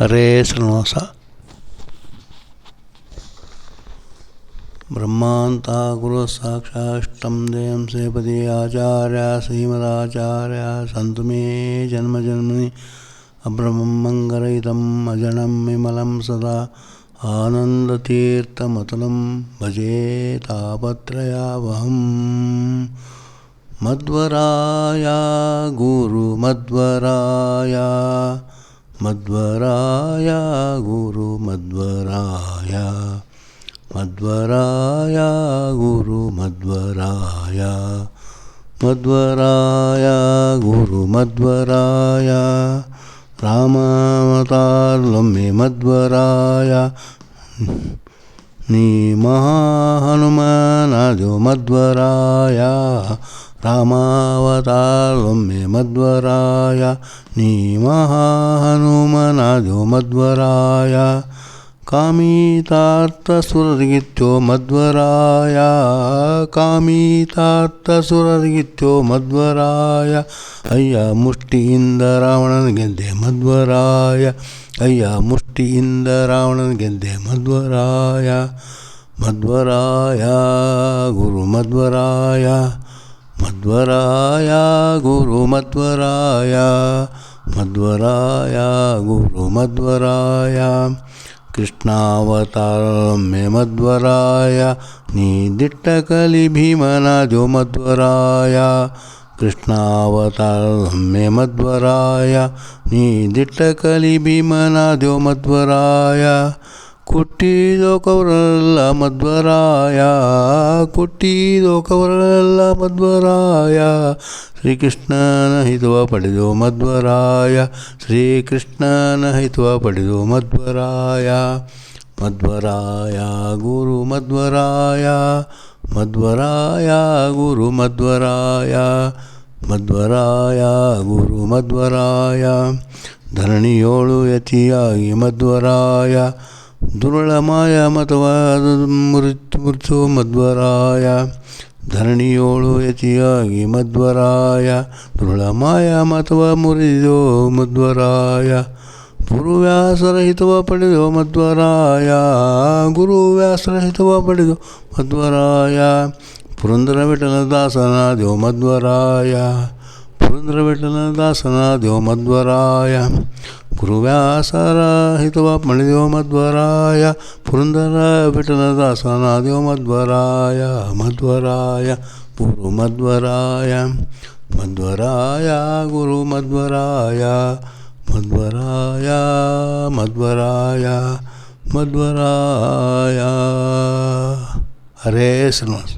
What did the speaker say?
हरे शृणोसा ब्रह्माता गुरु साक्षाष्टम देव से आचार्य श्रीमदाचार्य। सन्त मे जन्म जन्मनि अब्रह्म मंगलतम अजनम विमल सदा। आनन्दतीर्थमतलं भजे तापत्रयावहं मध्वराया गुरुमध्वराया మధ్వరాయ గురు మధ్వరాయ మధ్వరాయ గురు మధ్వరాయ మధ్వరాయ గురు మధ్వరాయ రామావతార్లమ్మి మధ్వరాయ नी महाहनुमानाजो मध्वराय रामावतारं मे मध्वराय नी महाहनुमानाजो मध्वराय। ಕಾಮಿತಾರ್ಥಸುರರಿಗಿತ್ತೋ ಮಧ್ವರಾಯ, ಕಾಮೀತಾರ್ಥಸುರರಿಗಿತ್ಯೋ ಮಧ್ವರಾಯ. ಅಯ್ಯ, ಮುಷ್ಟಿಯಿಂದ ರಾವಣನ ಗೆದ್ದೆ ಮಧ್ವರಾಯ. ಅಯ್ಯ, ಮುಷ್ಟಿಯಿಂದ ರಾವಣನ ಗೆದ್ದೆ ಮಧ್ವರಾಯ. ಮಧ್ವರಾಯ, ಗುರು ಮಧ್ವರಾಯ. ಮಧ್ವರಾಯ, ಗುರು ಮಧ್ವರಾಯ. ಮಧ್ವರಾಯ, ಗುರು ಮಧ್ವರಾಯ. कृष्णावतारं मे मध्वराय निदिट्टकलिभीमनाजो मध्वराय कृष्णावतारं मे मध्वराय निदिट्टकलिभीमनाजो मध्वराय ಕುಟ್ಟಿದೋ ಕವರಲ್ಲ ಮಧ್ವರಾಯ ಕುಟ್ಟಿದೋ ಕವರಲ್ಲ ಮಧ್ವರಾಯ. ಶ್ರೀಕೃಷ್ಣನ ಹಿತವ ಪಡೆದು ಮಧ್ವರಾಯ, ಶ್ರೀಕೃಷ್ಣನ ಹಿತವ ಪಡೆದು ಮಧ್ವರಾಯ. ಮಧ್ವರಾಯ ಗುರು ಮಧ್ವರಾಯ ಮಧ್ವರಾಯ ಗುರು ಮಧ್ವರಾಯ. ಮಧ್ವರಾಯ ಗುರು ಮಧ್ವರಾಯ, ಧರಣಿಯೋಳು ಯತಿಯಾಗಿ ಮಧ್ವರಾಯ. ದುರುಳ ಮಾಯ ಮತವಾದ ಮೃತ್ ಮೃತ್ಯು ಮಧ್ವರಾಯ. ಧರಣಿಯೋಳು ಯತಿಯಾಗಿ ಮಧ್ವರಾಯ. ದುರ್ಳಮಾಯ ಮತವ ಮುರಿದೋ ಮಧ್ವರಾಯ. ಗುರುವ್ಯಾಸರಹಿತವ ಪಡೆದೋ ಮಧ್ವರಾಯ. ಗುರುವ್ಯಾಸರಹಿತವ ಪಡೆದು ಮಧ್ವರಾಯ. ಪುರಂದರ ವಿಠಲ ದಾಸನಾದ್ಯೋ ಮಧ್ವರಾಯ. ಪುರಂದರ ವಿಠಲ ಹಿತವ ಮಣಿದ್ಯೋ ಮಧ್ವರಾಯ. गुरुव्यासराहितवाप्मणिदेव मध्वराय पुरन्दराय विठलदासनादेव मध्वराय मध्वराय गुरु मध्वराय गुरुमध्वराय मध्वराय मध्वराय मध्वराय हरे श्रीनिवास।